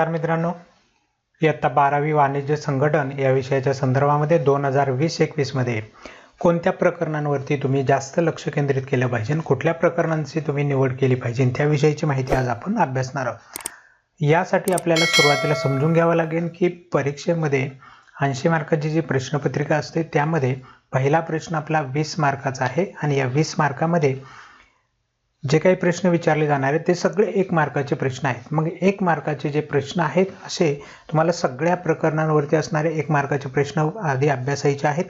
नमस्कार मित्रांनो. इयत्ता बारावी वाणिज्य संघटन या विषयाच्या संदर्भामध्ये दोन हजार वीस एकवीसमध्ये कोणत्या प्रकरणांवरती तुम्ही जास्त लक्ष केंद्रित केलं पाहिजे कुठल्या प्रकरणांची तुम्ही निवड केली पाहिजे त्याविषयीची माहिती आज आपण अभ्यासणार आहोत. यासाठी आपल्याला सुरुवातीला समजून घ्यावं लागेल की परीक्षेमध्ये ऐंशी मार्काची जी प्रश्नपत्रिका असते त्यामध्ये पहिला प्रश्न आपला वीस मार्काचा आहे आणि या वीस मार्कामध्ये जे काही प्रश्न विचारले जाणार आहेत ते सगळे एक मार्काचे प्रश्न आहेत. मग एक मार्काचे जे प्रश्न आहेत असे तुम्हाला सगळ्या प्रकरणांवरती असणारे एक मार्काचे प्रश्न आधी अभ्यासायचे आहेत.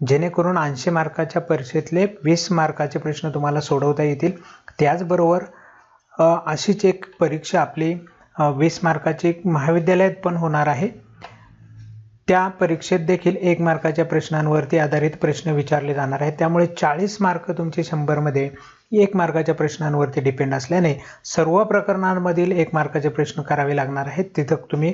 जेणेकरून ऐंशी मार्काच्या परीक्षेतले वीस मार्काचे प्रश्न तुम्हाला सोडवता येतील. त्याचबरोबर अशीच एक परीक्षा आपली वीस मार्काची महाविद्यालयात पण होणार आहे. त्या परीक्षेत देखील एक मार्काच्या प्रश्नांवरती आधारित प्रश्न विचारले जाणार आहेत. त्यामुळे चाळीस मार्क तुमचे शंभरमध्ये एक मार्काच्या प्रश्नांवरती डिपेंड असल्याने सर्व प्रकरणांमधील एक मार्काचे प्रश्न करावे लागणार आहेत. तिथं तुम्ही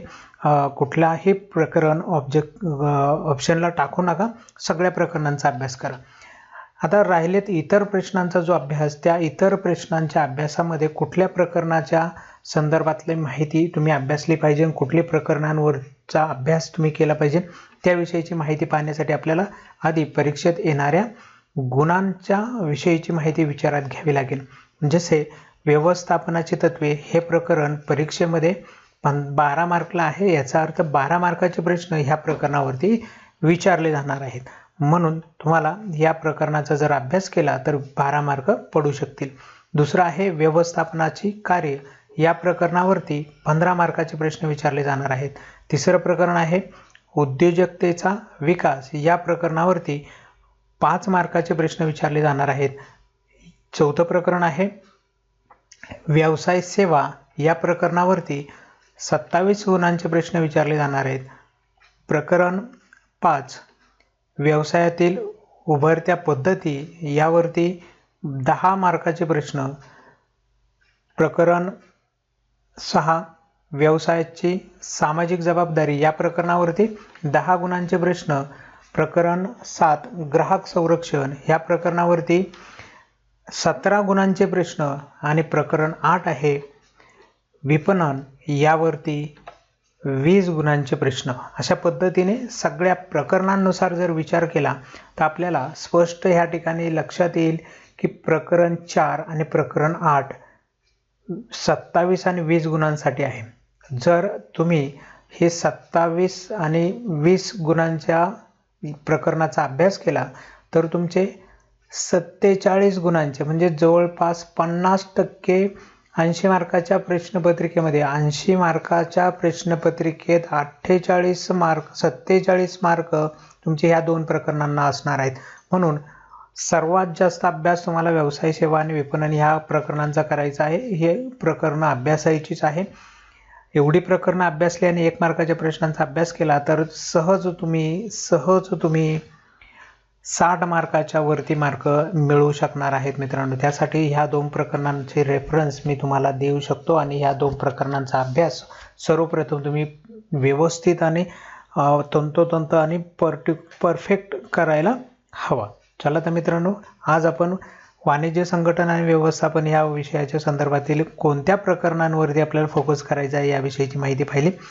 कुठलाही प्रकरण ऑब्जेक्ट ऑप्शनला टाकू नका. सगळ्या प्रकरणांचा अभ्यास करा. आता राहिलेत इतर प्रश्नांचा जो अभ्यास त्या इतर प्रश्नांच्या अभ्यासामध्ये कुठल्या प्रकरणाच्या संदर्भातली माहिती तुम्ही अभ्यासली पाहिजे आणि कुठल्या प्रकरणांवरचा अभ्यास तुम्ही केला पाहिजे त्याविषयीची माहिती पाहण्यासाठी आपल्याला आधी परीक्षेत येणाऱ्या गुणांच्या विषयीची माहिती विचारात घ्यावी लागेल. जसे व्यवस्थापनाची तत्वे हे प्रकरण परीक्षेमध्ये पण बारा मार्कला आहे याचा अर्थ बारा मार्काचे प्रश्न ह्या प्रकरणावरती विचारले जाणार आहेत. म्हणून तुम्हाला या प्रकरणाचा जर अभ्यास केला तर बारा मार्क पडू शकतील. दुसरं आहे व्यवस्थापनाची कार्य. या प्रकरणावरती पंधरा मार्काचे प्रश्न विचारले जाणार आहेत. तिसरं प्रकरण आहे उद्योजकतेचा विकास. या प्रकरणावरती पाच मार्काचे प्रश्न विचारले जाणार आहेत. चौथं प्रकरण आहे व्यवसाय सेवा या प्रकरणावरती सत्तावीस गुणांचे प्रश्न विचारले जाणार आहेत. प्रकरण पाच व्यवसायातील उभरत्या पद्धती यावरती दहा मार्काचे प्रश्न. प्रकरण सहा व्यवसायाची सामाजिक जबाबदारी या प्रकरणावरती दहा गुणांचे प्रश्न. प्रकरण सात ग्राहक संरक्षण. ह्या प्रकरणावरती सतरा गुणांचे प्रश्न आणि प्रकरण आठ आहे. विपणन यावरती वीस गुणांचे प्रश्न. अशा पद्धतीने सगळ्या प्रकरणांनुसार जर विचार केला तर आपल्याला स्पष्ट ह्या ठिकाणी लक्षात येईल की प्रकरण चार आणि प्रकरण आठ सत्तावीस आणि वीस गुणांसाठी आहे. जर तुम्ही हे सत्तावीस आणि वीस गुणांच्या प्रकरणाचा अभ्यास केला तर तुमचे सत्तेचाळीस गुणांचे म्हणजे जवळपास पन्नास टक्के ऐंशी मार्काच्या प्रश्नपत्रिकेमध्ये ऐंशी मार्काच्या प्रश्नपत्रिकेत अठ्ठेचाळीस मार्क सत्तेचाळीस मार्क तुमचे ह्या दोन प्रकरणांना असणार आहेत. म्हणून सर्वात जास्त अभ्यास तुम्हाला व्यवसाय सेवा आणि विपणन ह्या प्रकरणांचा करायचा आहे. हे प्रकरणं अभ्यासायचीच आहे. एवढी प्रकरणं अभ्यासली आणि एक मार्काच्या प्रश्नांचा अभ्यास केला तर सहज तुम्ही सहज तुम्ही साठ मार्काच्या वरती मार्क मिळवू शकणार आहेत मित्रांनो. त्यासाठी ह्या दोन प्रकरणांचे रेफरन्स मी तुम्हाला देऊ शकतो आणि ह्या दोन प्रकरणांचा अभ्यास सर्वप्रथम तुम्ही व्यवस्थित आणि तंतोतंत आणि पर्टि परफेक्ट करायला हवा. चला तर मित्रांनो आज आपण वाणिज्य संघटन आणि व्यवस्थापन या विषयाच्या संदर्भातील कोणत्या प्रकरणांवरती आपल्याला फोकस करायचा आहे याविषयीची माहिती पाहिली.